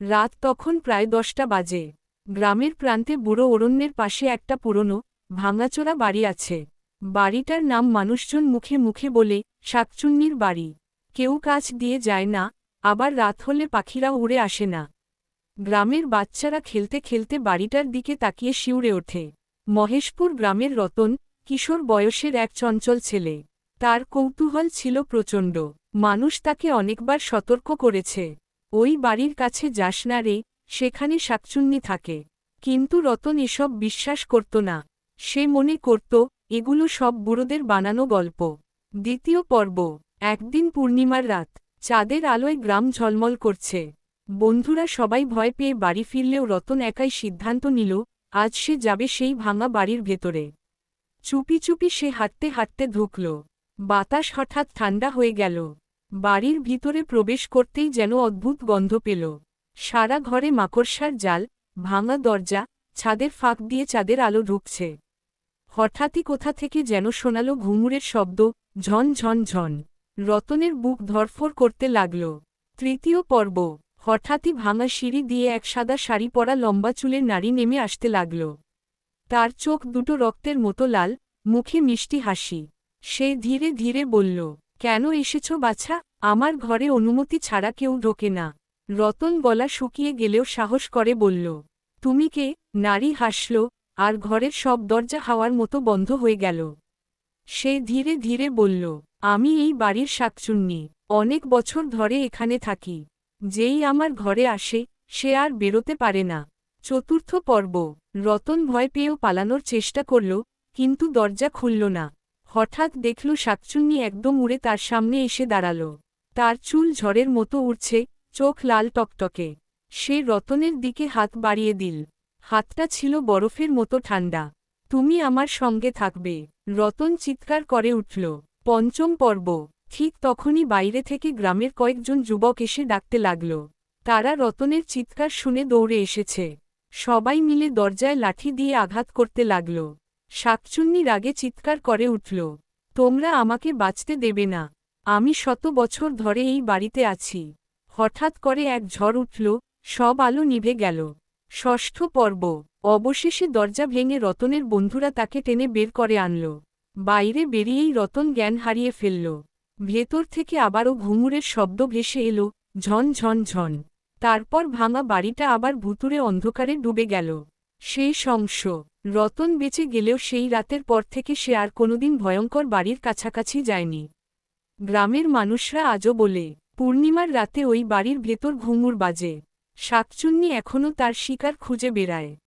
রাত তখন প্রায় দশটা বাজে। গ্রামের প্রান্তে বুড়ো অরণ্যের পাশে একটা পুরনো, ভাঙাচোরা বাড়ি আছে। বাড়িটার নাম মানুষজন মুখে মুখে বলে শাকচুন্নির বাড়ি। কেউ কাছ দিয়ে যায় না, আবার রাত হলে পাখিরাও উড়ে আসে না। গ্রামের বাচ্চারা খেলতে খেলতে বাড়িটার দিকে তাকিয়ে শিউরে ওঠে। মহেশপুর গ্রামের রতন, কিশোর বয়সের এক চঞ্চল ছেলে। তার কৌতূহল ছিল প্রচণ্ড। মানুষ তাকে অনেকবার সতর্ক করেছে। ওই বাড়ির কাছে যাস না রে, সেখানে শাকচুন্নি থাকে। কিন্তু রতন এসব বিশ্বাস করত না। সে মনে করত, এগুলো সব বুড়োদের বানানো গল্প। দ্বিতীয় পর্ব, একদিন পূর্ণিমার রাত, চাঁদের আলোয় গ্রাম ঝলমল করছে। বন্ধুরা সবাই ভয় পেয়ে বাড়ি ফিরলেও রতন একাই সিদ্ধান্ত নিল, আজ সে যাবে সেই ভাঙা বাড়ির ভেতরে। চুপি চুপি সে হাঁটতে হাঁটতে ঢুকল। বাতাস হঠাৎ ঠান্ডা হয়ে গেল। বাড়ির ভিতরে প্রবেশ করতেই যেন অদ্ভুত গন্ধ পেল। সারা ঘরে মাকড়সার জাল, ভাঙা দরজা, ছাদের ফাঁক দিয়ে চাঁদের আলো ঢুকছে। হঠাৎই কোথা থেকে যেন শোনালো ঘুঙুরের শব্দ, ঝন ঝন ঝন। রতনের বুক ধরফর করতে লাগল। তৃতীয় পর্ব, হঠাৎই ভাঙা সিঁড়ি দিয়ে এক সাদা শাড়ি পরা লম্বা চুলের নারী নেমে আসতে লাগল। তার চোখ দুটো রক্তের মতো লাল, মুখে মিষ্টি হাসি। সে ধীরে ধীরে বলল, কেন এসেছ বাছা? আমার ঘরে অনুমতি ছাড়া কেউ ঢোকে না। রতন গলা শুকিয়ে গেলেও সাহস করে বলল, তুমি কে? নারী হাসল, আর ঘরের সব দরজা হাওয়ার মতো বন্ধ হয়ে গেল। সে ধীরে ধীরে বলল, আমি এই বাড়ির শাকচুন্নি। অনেক বছর ধরে এখানে থাকি। যেই আমার ঘরে আসে, সে আর বেরোতে পারে না। চতুর্থ পর্ব রতন ভয় পেয়েও পালানোর চেষ্টা করল, কিন্তু দরজা খুলল না। হঠাৎ দেখল শাকচুন্নি একদম উড়ে তার সামনে এসে দাঁড়াল। তার চুল ঝড়ের মতো উড়ছে, চোখ লাল টকটকে। সে রতনের দিকে হাত বাড়িয়ে দিল। হাতটা ছিল বরফের মতো ঠান্ডা। তুমি আমার সঙ্গে থাকবে রতন চিৎকার করে উঠল। পঞ্চম পর্ব ঠিক তখনই বাইরে থেকে গ্রামের কয়েকজন যুবক এসে ডাকতে লাগল। তারা রতনের চিৎকার শুনে দৌড়ে এসেছে। সবাই মিলে দরজায় লাঠি দিয়ে আঘাত করতে লাগল। শাকচুন্নি রাগে চিৎকার করে উঠল। তোমরা আমাকে বাঁচতে দেবে না। আমি শত বছর ধরে এই বাড়িতে আছি। হঠাৎ করে এক ঝড় উঠল, সব আলো নিভে গেল। ষষ্ঠ পর্ব। অবশেষে দরজা ভেঙে রতনের বন্ধুরা তাকে টেনে বের করে আনল। বাইরে বেরিয়েই রতন জ্ঞান হারিয়ে ফেলল। ভেতর থেকে আবারও ঘুঙুরের শব্দ ভেসে এলো, ঝন ঝন ঝন। তারপর ভাঙা বাড়িটা আবার ভুতুরে অন্ধকারে ডুবে গেল। সেই শংস রতন বেঁচে গেলেও সেই রাতের পর থেকে সে আর কোনোদিন ভয়ঙ্কর বাড়ির কাছাকাছি যায়নি। গ্রামের মানুষরা আজও বলে, পূর্ণিমার রাতে ওই বাড়ির ভেতর ঘুঙুর বাজে। শাকচুন্নি এখনও তার শিকার খুঁজে বেড়ায়।